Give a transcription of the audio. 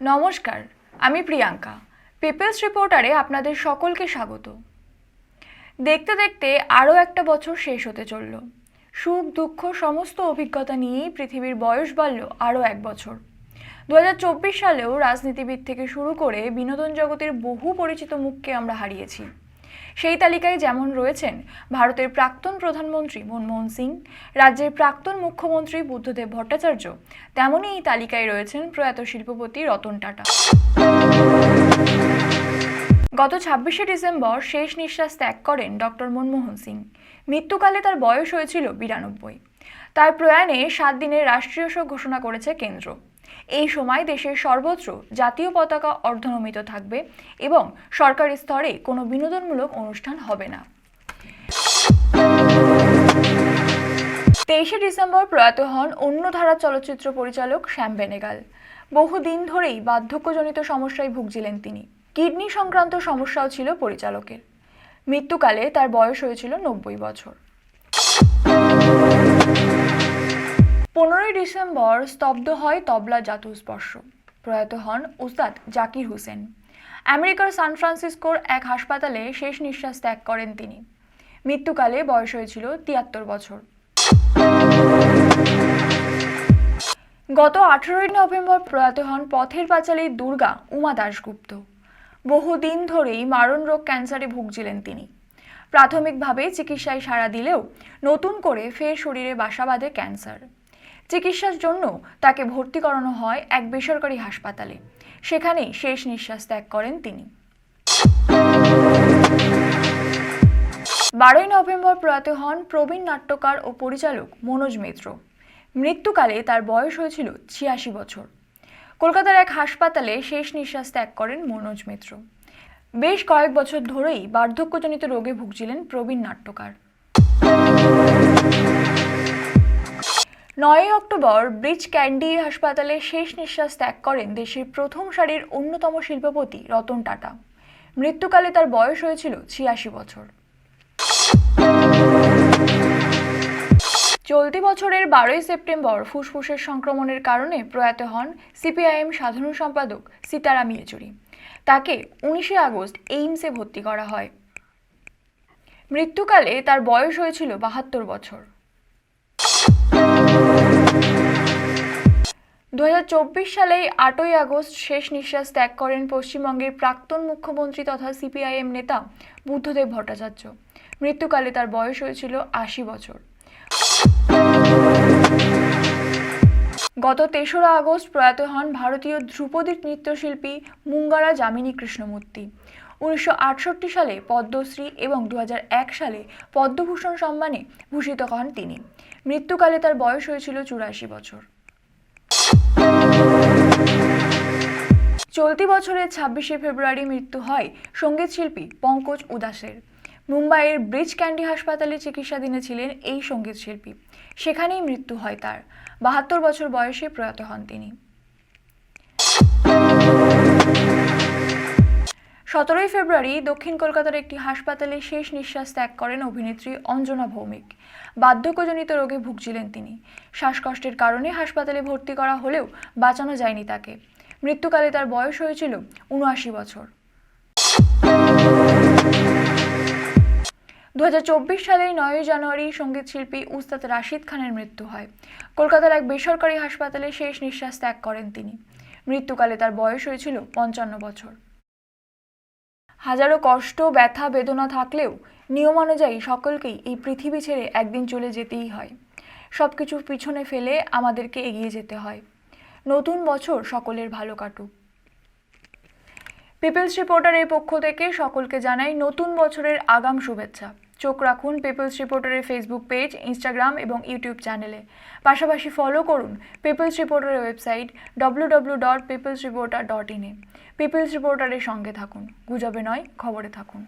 নমস্কার, আমি প্রিয়াঙ্কা। পিপলস রিপোর্টারে আপনাদের সকলকে স্বাগত। দেখতে দেখতে আরও একটা বছর শেষ হতে চলল। সুখ, দুঃখ, সমস্ত অভিজ্ঞতা নিয়েই পৃথিবীর বয়স বাড়ল আরও এক বছর। দু হাজার চব্বিশ সালেও রাজনীতিবিদ থেকে শুরু করে বিনোদন জগতের বহু পরিচিত মুখকে আমরা হারিয়েছি। সেই তালিকায় যেমন রয়েছেন ভারতের প্রাক্তন প্রধানমন্ত্রী মনমোহন সিং, রাজ্যের প্রাক্তন মুখ্যমন্ত্রী বুদ্ধদেব ভট্টাচার্য, তেমনই এই তালিকায় রয়েছেন প্রয়াত শিল্পপতি রতন টাটা। গত ছাব্বিশে ডিসেম্বর শেষ নিঃশ্বাস ত্যাগ করেন ডক্টর মনমোহন সিং। মৃত্যুকালে তার বয়স হয়েছিল বিরানব্বই। তার প্রয়াণে সাত দিনের রাষ্ট্রীয় শোক ঘোষণা করেছে কেন্দ্র। এই সময় দেশের সর্বত্র জাতীয় পতাকা অর্ধনমিত থাকবে এবং সরকারি স্তরে কোনো বিনোদনমূলক অনুষ্ঠান হবে না। তেইশে ডিসেম্বর প্রয়াত হন অন্য ধারা চলচ্চিত্র পরিচালক শ্যাম বেনেগাল। বহুদিন ধরেই বার্ধক্যজনিত সমস্যায় ভুগছিলেন তিনি। কিডনি সংক্রান্ত সমস্যাও ছিল পরিচালকের। মৃত্যুকালে তার বয়স হয়েছিল নব্বই বছর। পনেরোই ডিসেম্বর স্তব্ধ হয় তবলা জাতুস্পর্শ প্রয়াত হন উস্তাদ জাকির হোসেন। আমেরিকার সান ফ্রান্সিসকোর এক হাসপাতালে শেষ নিঃশ্বাস ত্যাগ করেন তিনি। মৃত্যুকালে বয়স হয়েছিল তিয়াত্তর বছর। গত আঠেরোই নভেম্বর প্রয়াত হন পথের পাঁচালী দুর্গা উমা দাশগুপ্ত। বহুদিন ধরেই মারণ রোগ ক্যান্সারে ভুগছিলেন তিনি। প্রাথমিকভাবে চিকিৎসায় সাড়া দিলেও নতুন করে ফের শরীরে বাসা বাঁধে ক্যান্সার। চিকিৎসার জন্য তাকে ভর্তি করানো হয় এক বেসরকারি হাসপাতালে। সেখানেই শেষ নিঃশ্বাস ত্যাগ করেন তিনি। বারোই নভেম্বর প্রয়াত হন প্রবীণ নাট্যকার ও পরিচালক মনোজ মিত্র। মৃত্যুকালে তার বয়স হয়েছিল ছিয়াশি বছর। কলকাতার এক হাসপাতালে শেষ নিঃশ্বাস ত্যাগ করেন মনোজ মিত্র। বেশ কয়েক বছর ধরেই বার্ধক্যজনিত রোগে ভুগছিলেন প্রবীণ নাট্যকার। নয়ই অক্টোবর ব্রিজ ক্যান্ডি হাসপাতালে শেষ নিঃশ্বাস ত্যাগ করেন দেশের প্রথম সারির অন্যতম শিল্পপতি রতন টাটা। মৃত্যুকালে তার বয়স হয়েছিল ছিয়াশি বছর। চলতি বছরের বারোই সেপ্টেম্বর ফুসফুসের সংক্রমণের কারণে প্রয়াত হন সিপিআইএম সাধারণ সম্পাদক সীতারাম ইয়েচুরি। তাকে উনিশে আগস্ট এইমসে ভর্তি করা হয়। মৃত্যুকালে তার বয়স হয়েছিল বাহাত্তর বছর। দু সালে আটই আগস্ট শেষ নিঃশ্বাস ত্যাগ করেন পশ্চিমবঙ্গের প্রাক্তন মুখ্যমন্ত্রী তথা সিপিআইএম নেতা বুদ্ধদেব ভট্টাচার্য। মৃত্যুকালে তার বয়স হয়েছিল আশি বছর। গত তেসরা আগস্ট প্রয়াত হন ভারতীয় ধ্রুপদী নৃত্যশিল্পী মুঙ্গারা যামিনী কৃষ্ণমূর্তি। উনিশশো আটষট্টি সালে পদ্মশ্রী এবং দু হাজার এক সালে পদ্মভূষণ সম্মানে ভূষিত হন তিনি। মৃত্যুকালে তার বয়স হয়েছিল চুরাশি বছর। চলতি বছরের ছাব্বিশে ফেব্রুয়ারি মৃত্যু হয় সংগীত শিল্পী পঙ্কজ উদাসের। মুম্বাইয়ের ব্রিজ ক্যান্ডি হাসপাতালে চিকিৎসাধীনে ছিলেন এই সংগীত শিল্পী। সেখানেই মৃত্যু হয় তার। বাহাত্তর বছর বয়সে প্রয়াত হন তিনি। সতেরোই ফেব্রুয়ারি দক্ষিণ কলকাতার একটি হাসপাতালে শেষ নিঃশ্বাস ত্যাগ করেন অভিনেত্রী অঞ্জনা ভৌমিক। বার্ধক্যজনিত রোগে ভুগছিলেন তিনি। শ্বাসকষ্টের কারণে হাসপাতালে ভর্তি করা হলেও বাঁচানো যায়নি তাকে। মৃত্যুকালে তার বয়স হয়েছিল উনআশি বছর। দু চব্বিশ সালের নয়ই জানুয়ারি সংগীত শিল্পী উস্তাদ রাশিদ খানের মৃত্যু হয়। কলকাতার এক বেসরকারি হাসপাতালে শেষ নিঃশ্বাস ত্যাগ করেন তিনি। মৃত্যুকালে তার বয়স হয়েছিল পঞ্চান্ন বছর। হাজারো কষ্ট, ব্যথা, বেদনা থাকলেও নিয়মানুযায়ী সকলকেই এই পৃথিবী ছেড়ে একদিন চলে যেতেই হয়। সব কিছু পিছনে ফেলে আমাদেরকে এগিয়ে যেতে হয়। নতুন বছর সকলের ভালো কাটুক। পিপলস রিপোর্টারের পক্ষ থেকে সকলকে জানাই নতুন বছরের আগাম শুভেচ্ছা। চোখ রাখুন পিপলস রিপোর্টারের ফেসবুক পেজ ইনস্টাগ্রাম এবং ইউটিউব চ্যানেলে পাশাপাশি ফলো করুন people's রিপোর্টারের website W W dot peoples reporter dot ইনে পিপলস রিপোর্টারের সঙ্গে থাকুন। গুজবে নয়, খবরে থাকুন।